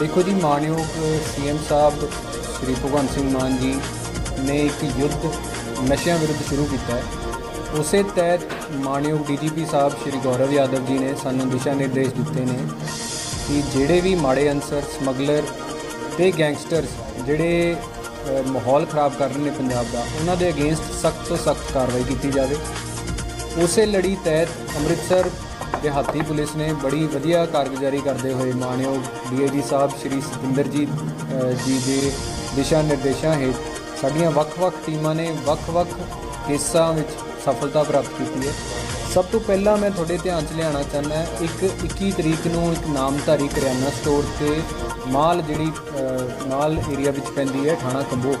ਦੇਖੋ ਜੀ ਮਾਨਯੋਗ ਸੀਐਮ ਸਾਹਿਬ, ਸ਼੍ਰੀ ਭਗਵੰਤ ਸਿੰਘ ਮਾਨ ਜੀ ਨੇ ਇੱਕ ਯੁੱਧ ਨਸ਼ਿਆਂ ਵਿਰੁੱਧ ਸ਼ੁਰੂ ਕੀਤਾ ਹੈ। ਉਸੇ ਤਹਿਤ ਮਾਨਯੋਗ ਡੀਜੀਪੀ ਸਾਹਿਬ ਸ਼੍ਰੀ ਗੌਰਵ ਯਾਦਵ ਜੀ ਨੇ ਸਾਨੂੰ ਦਿਸ਼ਾ ਨਿਰਦੇਸ਼ ਦਿੱਤੇ ਨੇ ਕਿ ਜਿਹੜੇ ਵੀ ਮਾੜੇ ਅਨਸਰ, ਸਮਗਲਰ ਤੇ ਗੈਂਗਸਟਰਸ ਜਿਹੜੇ ਮਾਹੌਲ ਖਰਾਬ ਕਰ ਰਹੇ ਨੇ ਪੰਜਾਬ ਦਾ, ਉਹਨਾਂ ਦੇ ਅਗੇਂਸਟ ਸਖਤ ਤੋਂ ਸਖਤ ਕਾਰਵਾਈ ਕੀਤੀ ਜਾਵੇ। ਉਸੇ ਲੜੀ ਤਹਿਤ ਅੰਮ੍ਰਿਤਸਰ ਦਿਹਾਤੀ ਪੁਲਿਸ ਨੇ ਬੜੀ ਵਧੀਆ ਕਾਰਗੁਜ਼ਾਰੀ ਕਰਦੇ ਹੋਏ ਮਾਨਯੋਗ ਡੀਆਈਜੀ ਸਾਹਿਬ ਸ਼੍ਰੀ ਸਤਿੰਦਰ ਜੀ ਜੀ ਦੇ ਦਿਸ਼ਾ ਨਿਰਦੇਸ਼ਾਂ ਹੇਠ ਸਾਡੀਆਂ ਵੱਖ-ਵੱਖ ਟੀਮਾਂ ਨੇ ਵੱਖ-ਵੱਖ ਕੇਸਾਂ ਵਿੱਚ ਸਫਲਤਾ ਪ੍ਰਾਪਤ ਕੀਤੀ ਹੈ। ਸਭ ਤੋਂ ਪਹਿਲਾਂ ਮੈਂ ਤੁਹਾਡੇ ਧਿਆਨ 'ਚ ਲਿਆਉਣਾ ਚਾਹੁੰਦਾ ਇੱਕ 21 ਤਰੀਕ ਨੂੰ ਇੱਕ ਨਾਮਧਾਰੀ ਕਰਿਆਨਾ ਸਟੋਰ ਤੇ ਮਾਲ ਜਿਹੜੀ ਮਾਲ ਏਰੀਆ ਵਿੱਚ ਪੈਂਦੀ ਹੈ, ਥਾਣਾ ਕੰਬੋ।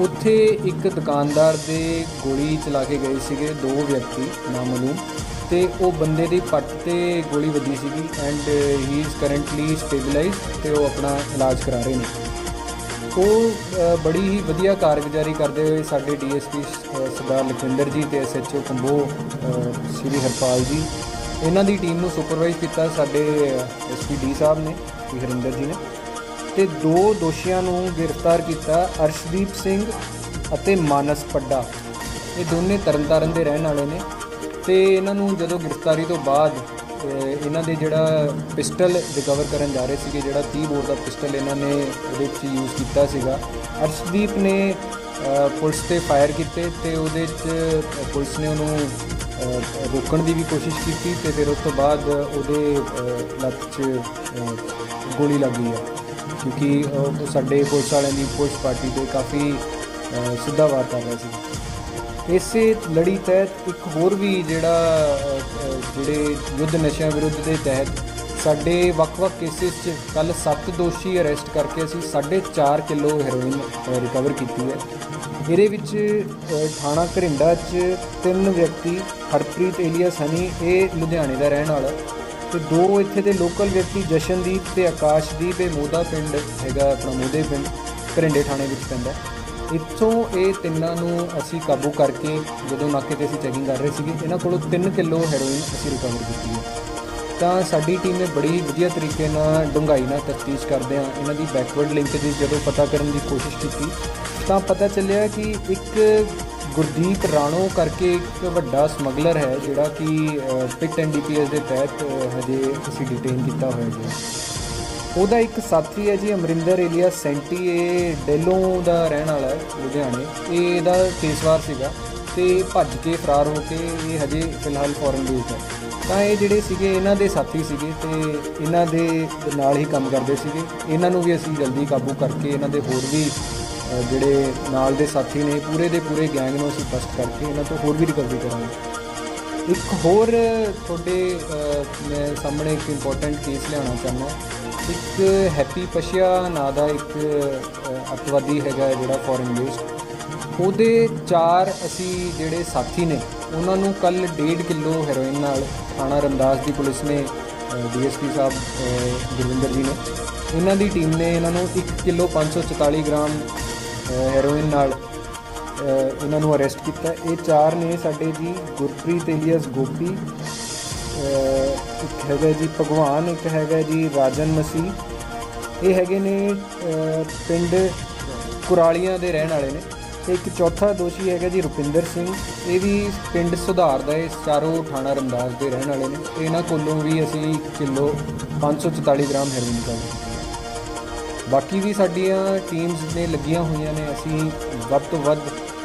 ਉੱਥੇ ਇੱਕ ਦੁਕਾਨਦਾਰ ਦੇ ਗੋਲੀ ਚਲਾ ਕੇ ਗਏ ਸੀਗੇ ਦੋ ਵਿਅਕਤੀ ਨਾਮਾਲੂਮ। ਤੇ ਉਹ ਬੰਦੇ ਦੀ ਪੱਟ ਤੇ ਗੋਲੀ ਵੱਜੀ ਸੀਗੀ and he is currently stabilized ਤੇ ਉਹ ਆਪਣਾ ਇਲਾਜ ਕਰਾ ਰਹੇ ਨੇ। ਉਹ ਬੜੀ ਹੀ ਵਧੀਆ ਕਾਰਗੁਜ਼ਾਰੀ ਕਰਦੇ ਹੋਏ ਸਾਡੇ ਡੀਐਸਪੀ ਸਰਦਾਰ ਲਖਿੰਦਰ ਜੀ ਤੇ ਐਸਐਚਓ ਕੰਬੋ ਸ਼੍ਰੀ ਹਰਪਾਲ ਜੀ, ਇਹਨਾਂ ਦੀ ਟੀਮ ਨੂੰ ਸੁਪਰਵਾਈਜ਼ ਕੀਤਾ ਸਾਡੇ ਐਸਪੀ ਡੀ ਸਾਹਿਬ ਨੇ ਸ਼੍ਰੀ ਹਰਿੰਦਰ ਜੀ ਨੇ ਤੇ ਦੋ ਦੋਸ਼ੀਆਂ ਨੂੰ ਗ੍ਰਿਫਤਾਰ ਕੀਤਾ, ਅਰਸ਼ਦੀਪ ਸਿੰਘ ਅਤੇ ਮਾਨਸ ਪੱਡਾ। ਇਹ ਦੋਨੇ ਤਰਨਤਾਰਨ ਦੇ ਰਹਿਣ ਵਾਲੇ ਨੇ। ਤੇ ਇਹਨਾਂ ਨੂੰ ਜਦੋਂ ਗ੍ਰਿਫਤਾਰੀ ਤੋਂ ਬਾਅਦ ਇਹਨਾਂ ਦੇ ਜਿਹੜਾ ਪਿਸਟਲ ਰਿਕਵਰ ਕਰਨ ਜਾ ਰਹੇ ਸੀਗੇ ਜਿਹੜਾ 30 ਬੋਰ ਦਾ ਪਿਸਟਲ ਇਹਨਾਂ ਨੇ ਉਹਦੇ ਵਿੱਚ ਯੂਜ਼ ਕੀਤਾ ਸੀਗਾ ਅਰਸ਼ਦੀਪ ਨੇ ਪੁਲਿਸ ਤੇ ਫਾਇਰ ਕੀਤੇ ਤੇ ਉਹਦੇ 'ਚ ਪੁਲਿਸ ਨੇ ਉਹਨੂੰ ਰੋਕਣ ਦੀ ਵੀ ਕੋਸ਼ਿਸ਼ ਕੀਤੀ ਤੇ ਫਿਰ ਉਸ ਤੋਂ ਬਾਅਦ ਉਹਦੇ ਅਹ, ਲੱਤ 'ਚ ਗੋਲੀ ਲੱਗ ਗਈ ਹੈ। ਕਿਉਂਕਿ ਸਾਡੇ ਪੁਲਿਸ ਵਾਲਿਆਂ ਦੀ ਪੁਲਿਸ ਪਾਰਟੀ ਤੇ ਕਾਫੀ ਸਿੱਧਾ ਵਾਰ ਕਰ ਰਿਹਾ ਸੀ ਇਸੇ ਲੜੀ ਤਹਿਤ ਇੱਕ ਹੋਰ ਵੀ ਜਿਹੜਾ ਜਿਹੜੇ ਯੁੱਧ ਨਸ਼ਿਆਂ ਵਿਰੁੱਧ ਦੇ ਤਹਿਤ ਸਾਡੇ ਵੱਖ-ਵੱਖ ਕੇਸਿਸ 'ਚ ਕੱਲ 7 ਦੋਸ਼ੀ ਅਰੈਸਟ ਕਰਕੇ ਅਸੀਂ 4.5 ਕਿਲੋ ਹੈਰੋਇਨ ਰਿਕਵਰ ਕੀਤੀ ਹੈ। ਇਹਦੇ ਵਿੱਚ ਥਾਣਾ ਘਰਿੰਡਾ 'ਚ ਤਿੰਨ ਵਿਅਕਤੀ, ਹਰਪ੍ਰੀਤ ਏਲੀਅਸ ਹਨੀ, ਇਹ ਲੁਧਿਆਣੇ ਦਾ ਰਹਿਣ ਵਾਲਾ, ਤੇ ਦੋ ਇੱਥੇ ਦੇ ਲੋਕਲ ਵਿਅਕਤੀ ਜਸ਼ਨਦੀਪ ਤੇ ਆਕਾਸ਼ਦੀਪ, ਇਹ ਮੋਦਾ ਪਿੰਡ ਹੈਗਾ, ਆਪਣਾ ਮੋਦੇ ਪਿੰਡ, ਘਰਿੰਡੇ ਥਾਣੇ ਵਿੱਚ ਪੈਂਦਾ। ਇੱਥੋਂ ਇਹ ਤਿੰਨਾਂ ਨੂੰ ਅਸੀਂ ਕਾਬੂ ਕਰਕੇ ਜਦੋਂ ਨਾਕੇ ਤੇ ਅਸੀਂ ਚੈਕਿੰਗ ਕਰ ਰਹੇ ਸੀਗੇ, ਇਹਨਾਂ ਕੋਲੋਂ 3 ਕਿਲੋ ਹੈਰੋਇਨ ਅਸੀਂ ਰਿਕਵਰ ਕੀਤੀ ਹੈ। ਤਾਂ ਸਾਡੀ ਟੀਮ ਨੇ ਬੜੀ ਵਧੀਆ ਤਰੀਕੇ ਨਾਲ ਡੂੰਘਾਈ ਨਾਲ ਤਫਤੀਸ਼ ਕਰਦੇ ਆ ਇਹਨਾਂ ਦੀ ਬੈਕਵਰਡ ਲਿੰਕੇਜ ਜਦੋਂ ਪਤਾ ਕਰਨ ਦੀ ਕੋਸ਼ਿਸ਼ ਕੀਤੀ, ਤਾਂ ਪਤਾ ਚੱਲਿਆ ਕਿ ਇੱਕ ਗੁਰਦੀਪ ਰਾਣੋ ਕਰਕੇ ਇੱਕ ਵੱਡਾ ਸਮਗਲਰ ਹੈ, ਜਿਹੜਾ ਕਿ ਪਿਟ ਐਨਡੀਪੀਐਸ ਦੇ ਤਹਿਤ ਹਜੇ ਅਸੀਂ ਡਿਟੇਨ ਕੀਤਾ ਹੋਇਆ ਜੀ ਉਹਦਾ ਇੱਕ ਸਾਥੀ ਹੈ ਜੀ, ਅਮਰਿੰਦਰ ਏਲੀਆ ਸੈਂਟੀ, ਇਹ ਡੈਲੋਂ ਦਾ ਰਹਿਣ ਵਾਲਾ ਹੈ, ਲੁਧਿਆਣੇ। ਇਹ ਇਹਦਾ ਕੇਸਵਾਰ ਸੀਗਾ ਤੇ ਭੱਜ ਕੇ ਫਰਾਰ ਹੋ ਕੇ ਇਹ ਹਜੇ ਫਿਲਹਾਲ ਫੋਰਨ ਬੇਸਡ ਹੈ। ਤਾਂ ਇਹ ਜਿਹੜੇ ਸੀਗੇ, ਇਹਨਾਂ ਦੇ ਸਾਥੀ ਸੀਗੇ ਤੇ ਇਹਨਾਂ ਦੇ ਨਾਲ ਹੀ ਕੰਮ ਕਰਦੇ ਸੀਗੇ। ਇਹਨਾਂ ਨੂੰ ਵੀ ਅਸੀਂ ਜਲਦੀ ਕਾਬੂ ਕਰਕੇ ਇਹਨਾਂ ਦੇ ਹੋਰ ਵੀ ਜਿਹੜੇ ਨਾਲ ਦੇ ਸਾਥੀ ਨੇ, ਪੂਰੇ ਦੇ ਪੂਰੇ ਗੈਂਗ ਨੂੰ ਅਸੀਂ ਬਸਟ ਕਰਕੇ ਇਹਨਾਂ ਤੋਂ ਹੋਰ ਵੀ ਰਿਕਵਰੀ ਕਰਾਂਗੇ। ਇੱਕ ਹੋਰ ਤੁਹਾਡੇ ਮੈਂ ਸਾਹਮਣੇ ਇੱਕ ਇੰਪੋਰਟੈਂਟ ਕੇਸ ਲਿਆਉਣਾ ਚਾਹੁੰਦਾ। ਇੱਕ ਹੈਪੀ ਪਸ਼ੀਆ ਨਾਂ ਦਾ ਇੱਕ ਅ, ਅੱਤਵਾਦੀ ਹੈਗਾ ਜਿਹੜਾ ਫੋਰਨ ਬੇਸਡ ਉਹਦੇ ਚਾਰ ਅਸੀਂ ਜਿਹੜੇ ਸਾਥੀ ਨੇ ਉਹਨਾਂ ਨੂੰ ਕੱਲ 1.5 ਕਿਲੋ ਹੈਰੋਇਨ ਨਾਲ ਥਾਣਾ ਰਮਦਾਸ ਦੀ ਪੁਲਿਸ ਨੇ ਡੀਐਸਪੀ ਸਾਹਿਬ ਅ, ਗੁਰਵਿੰਦਰ ਜੀ ਨੇ। ਇਹਨਾਂ ਦੀ ਟੀਮ ਨੇ ਇਹਨਾਂ ਨੂੰ 1 ਕਿਲੋ 544 ਗ੍ਰਾਮ ਹੈਰੋਇਨ ਨਾਲ ਇਹਨਾਂ ਨੂੰ ਅਰੈਸਟ ਕੀਤਾ। ਇਹ ਚਾਰ ਨੇ ਸਾਡੇ ਜੀ ਗੁਰਪ੍ਰੀਤ ਏਲੀਅਸ ਗੋਪੀ ਇੱਕ ਹੈਗਾ ਜੀ ਭਗਵਾਨ, ਇੱਕ ਹੈਗਾ ਜੀ ਰਾਜਨ ਮਸੀਹ। ਇਹ ਹੈਗੇ ਨੇ ਪਿੰਡ ਕੁਰਾਲੀਆਂ ਦੇ ਰਹਿਣ ਵਾਲੇ ਨੇ। ਤੇ ਇੱਕ ਚੌਥਾ ਦੋਸ਼ੀ ਹੈਗਾ ਜੀ ਰੁਪਿੰਦਰ ਸਿੰਘ। ਇਹ ਵੀ ਪਿੰਡ ਸੁਧਾਰ ਦਾ ਇਹ ਚਾਰੋਂ ਥਾਣਾ ਰਮਦਾਸ ਦੇ ਰਹਿਣ ਵਾਲੇ ਨੇ। ਤੇ ਇਹਨਾਂ ਕੋਲੋਂ ਵੀ ਅਸੀਂ 1 ਕਿਲੋ 544 ਗ੍ਰਾਮ ਹੈਰੋਇਨ ਨਿਕਾਲੀ ਕੀਤੀ ਬਾਕੀ ਵੀ ਸਾਡੀਆਂ ਟੀਮਸ ਨੇ ਲੱਗੀਆਂ ਹੋਈਆਂ ਨੇ। ਅਸੀਂ ਵੱਧ ਤੋਂ ਵੱਧ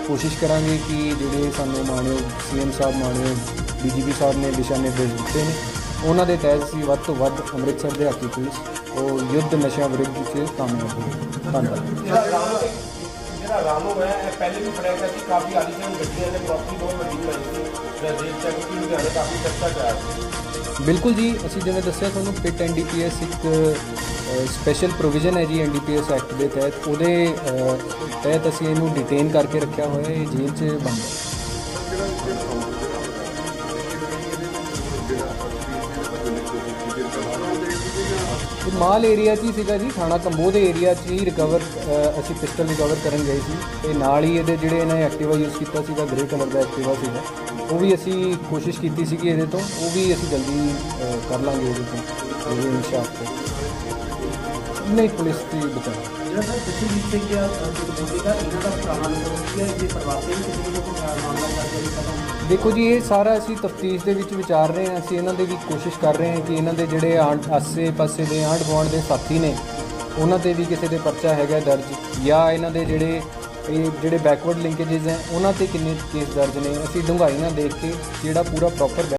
ਕੋਸ਼ਿਸ਼ ਕਰਾਂਗੇ ਕਿ ਜਿਹੜੇ ਸਾਨੂੰ ਮਾਣਯੋਗ ਸੀਐਮ ਸਾਹਿਬ ਮਾਣਯੋਗ ਡੀਜੀਪੀ ਸਾਹਿਬ ਨੇ ਦਿਸ਼ਾ ਨਿਰਦੇਸ਼ ਦਿੱਤੇ ਨੇ, ਉਹਨਾਂ ਦੇ ਤਹਿਤ ਅਸੀਂ ਵੱਧ ਤੋਂ ਵੱਧ ਅੰਮ੍ਰਿਤਸਰ ਦੇ ਹਾਕੀ ਪੁਲਿਸ ਉਹ ਯੁੱਧ ਨਸ਼ਿਆਂ ਵਿਰੁੱਧ 'ਚ ਕਾਮਯਾਬ ਹੋਵੇ ਧੰਨਵਾਦ। ਜਿਹੜਾ ਰਾਮੋ ਹੈ ਇਹ ਪਹਿਲੇ ਵੀ ਫੜਿਆ ਗਿਆ ਸੀ ਕਾਫੀ ਆਲੀਸ਼ਾਨ ਗੱਡੀਆਂ ਦੇ ਪ੍ਰੋਪਰਟੀ ਬਹੁਤ ਵੱਡੀ ਬਣਾਈ ਸੀ। ਰਜੇਸ਼ ਚੈੱਕ ਲੁਧਿਆਣੇ ਕਾਫੀ ਚਰਚਾ ਚ ਸੀ। ਬਿਲਕੁਲ ਜੀ, ਅਸੀਂ ਜਿਵੇਂ ਦੱਸਿਆ ਤੁਹਾਨੂੰ ਪਿਟ ਐਨਡੀਪੀਐਸ ਇੱਕ ਸਪੈਸ਼ਲ ਪ੍ਰੋਵੀਜ਼ਨ ਹੈ ਜੀ ਐਨਡੀਪੀਐਸ ਐਕਟ ਦੇ ਤਹਿਤ। ਉਹਦੇ ਤਹਿਤ ਅਸੀਂ ਇਹਨੂੰ ਡਿਟੇਨ ਕਰਕੇ ਰੱਖਿਆ ਹੋਇਆ ਹੈ ਇਹ ਜੇਲ੍ਹ 'ਚ ਬੰਦ ਹੈ। ਮਾਲ ਏਰੀਆ 'ਚ ਹੀ ਸੀਗਾ ਜੀ, ਥਾਣਾ ਕੰਬੋ ਦੇ ਏਰੀਆ 'ਚ ਹੀ ਰਿਕਵਰ ਅਸੀਂ ਪਿਸਟਲ ਰਿਕਵਰ ਕਰਨ ਗਏ ਸੀ। ਤੇ ਨਾਲ ਹੀ ਇਹਦੇ ਜਿਹੜੇ ਇਹਨਾਂ ਐਕਟਿਵਾ ਯੂਜ਼ ਕੀਤਾ ਸੀਗਾ ਗ੍ਰੇ ਕਲਰ ਦਾ ਐਕਟਿਵਾ ਸੀਗਾ, ਉਹ ਵੀ ਅਸੀਂ ਕੋਸ਼ਿਸ਼ ਕੀਤੀ ਸੀਗੀ ਇਹਦੇ ਤੋਂ, ਉਹ ਵੀ ਅਸੀਂ ਜਲਦੀ ਕਰ ਲਾਂਗੇ ਇਹਦੇ ਤੋਂ, ਇਹਦੇ ਇਨਸ਼ਾਅੱਲਾ ਨਹੀਂ, ਪੁਲਿਸ ਦੀ ਬਚਾਓ। ਜਿਹੜਾ ਸਰ ਜਸਜੀਤ ਸਿੰਘ ਆ ਬੋਲੀ ਇਹਨਾਂ ਦਾ ਪੁਰਾਣਾ ਨੰਬਰ ਹੈ ਇਹਦੇ ਪ੍ਰਵਾਸੀ ਵੀ ਕਿਸੇ ਨੂੰ ਕੋਈ ਮਾਮਲਾ ਕਰਕੇ ਨਹੀਂ ਪਤਾ ਦੇਖੋ ਜੀ, ਇਹ ਸਾਰਾ ਅਸੀਂ ਤਫਤੀਸ਼ ਦੇ ਵਿੱਚ ਵਿਚਾਰ ਰਹੇ ਹਾਂ। ਅਸੀਂ ਇਹਨਾਂ ਦੇ ਵੀ ਕੋਸ਼ਿਸ਼ ਕਰ ਰਹੇ ਹਾਂ ਕਿ ਇਹਨਾਂ ਦੇ ਜਿਹੜੇ ਆਂਢ ਆਸੇ ਪਾਸੇ ਦੇ ਆਂਢ ਗੁਆਂਢ ਦੇ ਸਾਥੀ ਨੇ, ਉਹਨਾਂ ਤੇ ਵੀ ਕਿਸੇ ਦੇ ਪਰਚਾ ਹੈਗਾ ਦਰਜ, ਜਾਂ ਇਹਨਾਂ ਦੇ ਜਿਹੜੇ ਇਹ ਜਿਹੜੇ ਬੈਕਵਰਡ ਲਿੰਕੇजेस ਹੈ, ਉਹਨਾਂ ਤੇ ਕਿੰਨੇ ਕੇਸ ਦਰਜ ਨੇ। ਅਸੀਂ ਡੂੰਘਾਈ ਨਾਲ ਦੇਖ ਕੇ ਜਿਹੜਾ ਪੂਰਾ ਪ੍ਰੋਪਰ